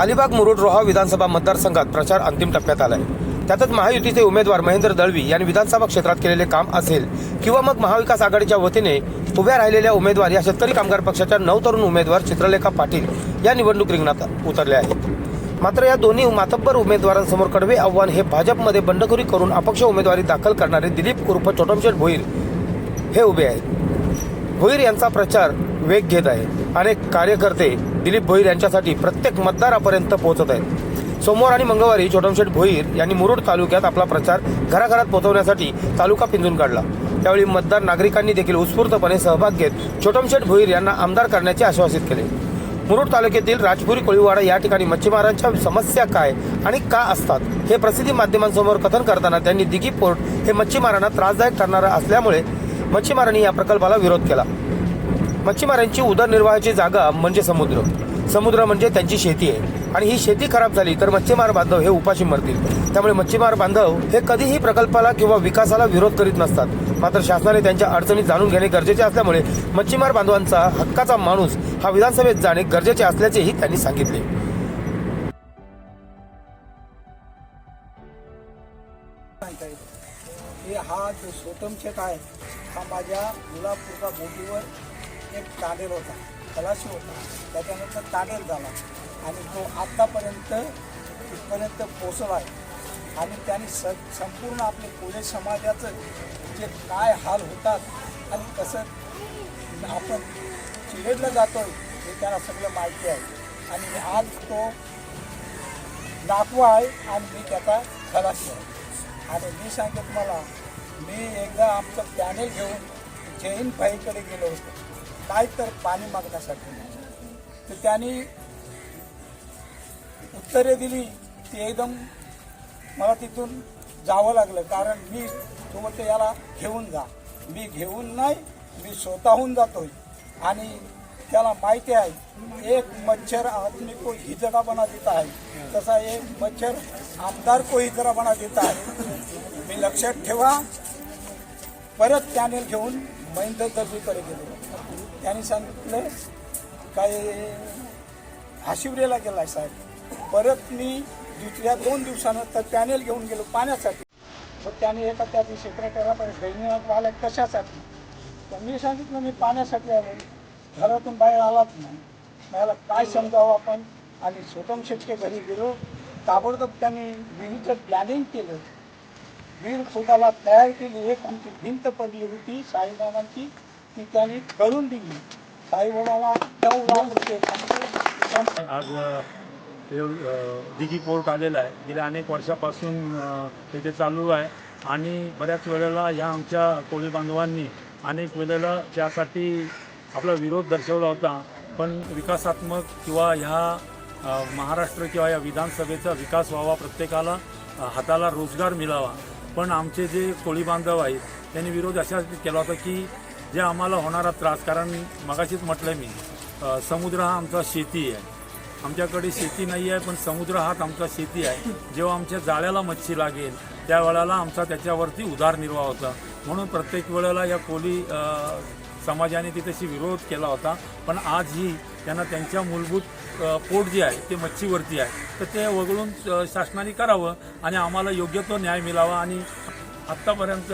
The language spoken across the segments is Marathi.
अलिबाग मुरुड रोहा विधानसभा मतदारसंघात प्रचार अंतिम टप्प्यात आहे त्यातच महायुतीचे उमेदवार महेंद्र दळवी यांनी विधानसभा क्षेत्रात केलेले काम असेल किंवा मग महाविकास आघाडीच्या वतीने उभ्या राहिलेल्या उमेदवार या शेतकरी कामगार पक्षाच्या नऊ तरुण उमेदवार चित्रलेखा पाटील या निवडणूक रिंगणात उतरले आहेत. मात्र या दोन्ही मातब्बर उमेदवारांसमोर कडवे आव्हान हे भाजपमध्ये बंडखोरी करून अपक्ष उमेदवारी दाखल करणारे दिलीप उर्फ छोटमशेठ भोईर हे उभे आहेत. भोईर यांचा प्रचार वेग घेत आहे. अनेक कार्यकर्ते दिलीप भोईर यांच्यासाठी प्रत्येक मतदारापर्यंत पोहोचत आहेत. सोमवार आणि मंगळवारी छोटमशेठ भोईर यांनी मुरुड तालुक्यात आपला प्रचार घराघरात पोहोचवण्यासाठी तालुका पिंजून काढला. त्यावेळी मतदार नागरिकांनी देखील उत्स्फूर्तपणे सहभाग घेत छोटमशेठ भोईर यांना आमदार करण्याचे आश्वासित केले. मुरुड तालुक्यातील राजपुरी कोळीवाडा या ठिकाणी मच्छीमारांच्या समस्या काय आणि का असतात हे प्रसिद्धी माध्यमांसमोर कथन करताना त्यांनी दिघी पोर्ट हे मच्छीमारांना त्रासदायक ठरणारं असल्यामुळे मच्छीमारांनी या प्रकल्पाला विरोध केला. मच्छीमारांची उदरनिर्वाहाची जागा म्हणजे समुद्र. समुद्र म्हणजे त्यांची शेती आहे. आणि ही शेती खराब झाली तर मच्छीमार बांधव हे उपाशी मरतील. त्यामुळे मच्छीमार बांधव हे कधीही प्रकल्पाला किंवा विकासाला विरोध करीत नसतात. मात्र शासनाने त्यांच्या अडचणी जाणून घेणे गरजेचे असल्यामुळे मच्छीमार बांधवांचा हक्काचा माणूस हा विधानसभेत जाणे गरजेचे असल्याचेही त्यांनी सांगितले. हा जो सोतम शेट आहे. हा माझ्या मुलापूरच्या बोटीवर एक ताडेल होता कलाशी होता. त्याच्यानंतर ताडेल झाला. आणि तो आत्तापर्यंत इथपर्यंत पोचला आहे. आणि त्याने स संपूर्ण आपले पुणे समाजाचं जे काय हाल होतात आणि कसं आपण चिरेडलं जातो हे त्याला सगळं माहिती आहे. आणि आज तो दाखवा आहे आणि मी त्याचा खलाशी आहे. आणि मी सांगते तुम्हाला मी एकदा आमचं पॅनेल घेऊन जैन भाईकडे गेलो होतो. काय तर पाणी मागण्यासाठी. तर त्यांनी उत्तरे दिली. ती एकदम मला तिथून जावं लागलं. कारण मी तो याला घेऊन जा. मी घेऊन नाही मी स्वतःहून जातोय. आणि त्याला माहिती आहे एक मच्छर आदमी को हिजड़ा बना देता आहे. तसा एक मच्छर आमदार को हिजड़ा बना देता आहे. मी लक्षात ठेवा. परत पॅनेल घेऊन महेंद्र दर्जीकडे गेलो. त्यांनी सांगितलं काय हाशिवरेला गेलाय साहेब. परत मी दुसऱ्या दोन दिवसानंतर पॅनेल घेऊन गेलो पाण्यासाठी. मग त्याने एका त्या दिवशी सेक्रेटरीला पण दैनिक आला कशासाठी? तर मी सांगितलं मी पाण्यासाठी आलो. घरातून बाहेर आलाच नाही. मला काय समजावं आपण? आणि स्वतम शेटके घरी गेलो. ताबडतोब त्यांनी विहिरीचं प्लॅनिंग केलं. विहीर खोदाला तयार केली एक आमची भिंत पडली होती साईबाबांची. ती त्यांनी करून दिली. साईबाबाला आज दिघी पोर्ट आलेला आहे. गेल्या अनेक वर्षापासून तिथे चालू आहे. आणि बऱ्याच वेळेला ह्या आमच्या कोळी बांधवांनी अनेक वेळेला त्यासाठी आपला विरोध दर्शवला होता. पण विकासात्मक किंवा ह्या महाराष्ट्र किंवा या विधानसभेचा विकास व्हावा प्रत्येकाला हाताला रोजगार मिळावा. पण आमचे जे कोळी बांधव आहेत त्यांनी विरोध अशा केला होता की जे आम्हाला होणारा त्रास कारण मगाशीच म्हटलं मी समुद्र हा आमचा शेती आहे. आमच्याकडे शेती नाही आहे पण समुद्र हाच आमचा शेती आहे. जेव्हा आमच्या जाळ्याला मच्छी लागेल त्या वेळेला आमचा त्याच्यावरती उदारनिर्वाह होता. म्हणून प्रत्येक वेळेला या कोली समाजाने तिथेशी विरोध केला होता. पण आजही त्यांना त्यांच्या मूलभूत पोट जे आहे ते मच्छीवरती आहे. तर ते वगळून शासनाने करावं आणि आम्हाला योग्य तो न्याय मिळावा. आणि आत्तापर्यंत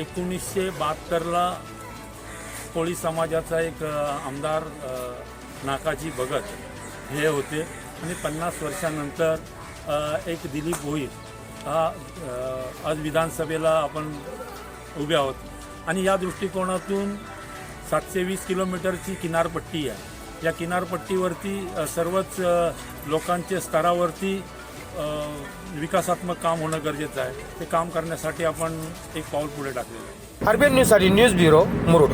एकोणीसशे बहात्तरला कोळी समाजाचा एक आमदार नाकाजी भगत हे होते. आणि पन्नास वर्षानंतर एक दिलीप भोईर हा आज विधानसभेला आपण उभे आहोत. आणि या दृष्टिकोनातून सातशे वीस किलोमीटरची किनारपट्टी आहे. या किनारपट्टीवरती सर्वच अ, लोकांच्या स्तरावरती विकासात्मक काम होणं गरजेचं आहे. ते काम करण्यासाठी आपण एक पाऊल पुढे टाकलेलं आहे. आरबीएन न्यूजसाठी न्यूज ब्युरो मुरुड.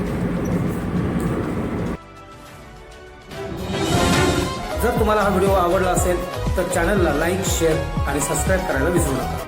जर तुम्हाला हा व्हिडिओ आवडला असेल तर चॅनलला लाईक शेअर आणि सबस्क्राईब करायला विसरू नका.